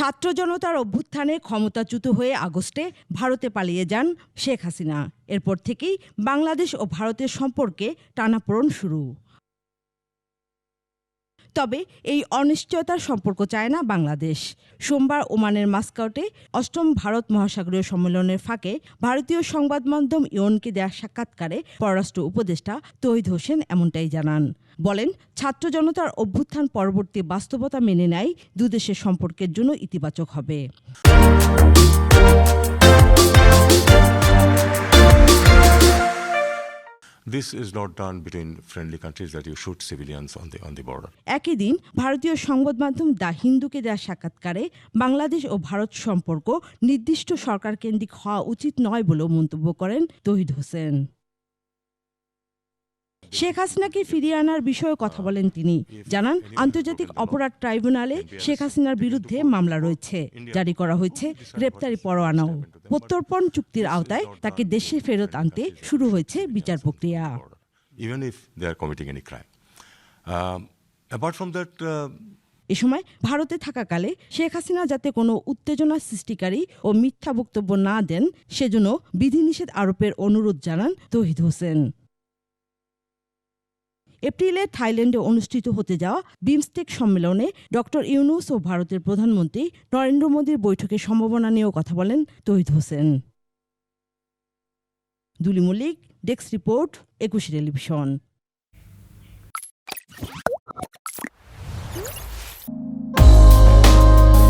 ছাত্র জনতার অভ্যুত্থানে ক্ষমতাচ্যুত হয়ে আগস্টে ভারতে পালিয়ে যান শেখ হাসিনা। এরপর থেকেই বাংলাদেশ ও ভারতের সম্পর্কে টানাপোড়ন শুরু। তবে এই অনিশ্চয়তার সম্পর্ক চায় না বাংলাদেশ। সোমবার ওমানের মাস্কাউটে অষ্টম ভারত মহাসাগরীয় সম্মেলনের ফাঁকে ভারতীয় সংবাদ মাধ্যম ইয়নকে দেয়া সাক্ষাৎকারে পররাষ্ট্র উপদেষ্টা তহিদ হোসেন এমনটাই জানান। বলেন, ছাত্র জনতার অভ্যুত্থান পরবর্তী বাস্তবতা মেনে নেয় দুদেশের সম্পর্কের জন্য ইতিবাচক হবে। This is not done between friendly countries that you shoot civilians on the on the border. একই দিন ভারতীয় সংবাদ মাধ্যম দা হিন্দুকে দেওয়া সাক্ষাৎকারে বাংলাদেশ ও ভারত সম্পর্ক নির্দিষ্ট সরকার কেন্দ্রিক হওয়া উচিত নয় বলেও মন্তব্য করেন তহিদ হোসেন শেখ হাসিনাকে ফিরিয়ে আনার বিষয়ে কথা বলেন তিনি। জানান আন্তর্জাতিক অপরাধ ট্রাইব্যুনালে শেখ হাসিনার বিরুদ্ধে মামলা রয়েছে। জারি করা হয়েছে গ্রেপ্তারি পরোয়ানাও। প্রত্যর্পণ চুক্তির আওতায় তাকে দেশে ফেরত আনতে শুরু হয়েছে বিচার প্রক্রিয়া। From that, uh, এ সময় ভারতে থাকাকালে শেখ হাসিনা যাতে কোনো উত্তেজনা সৃষ্টিকারী ও মিথ্যা বক্তব্য না দেন সেজন্য বিধিনিষেধ আরোপের অনুরোধ জানান তহিদ হোসেন। এপ্রিলে থাইল্যান্ডে অনুষ্ঠিত হতে যাওয়া বিমস্টেক সম্মেলনে ডক্টর ইউনুস ও ভারতের প্রধানমন্ত্রী নরেন্দ্র মোদীর বৈঠকের সম্ভাবনা নিয়েও কথা বলেন Tohid Hossain. Duli Mallik, desk report, Ekushey television.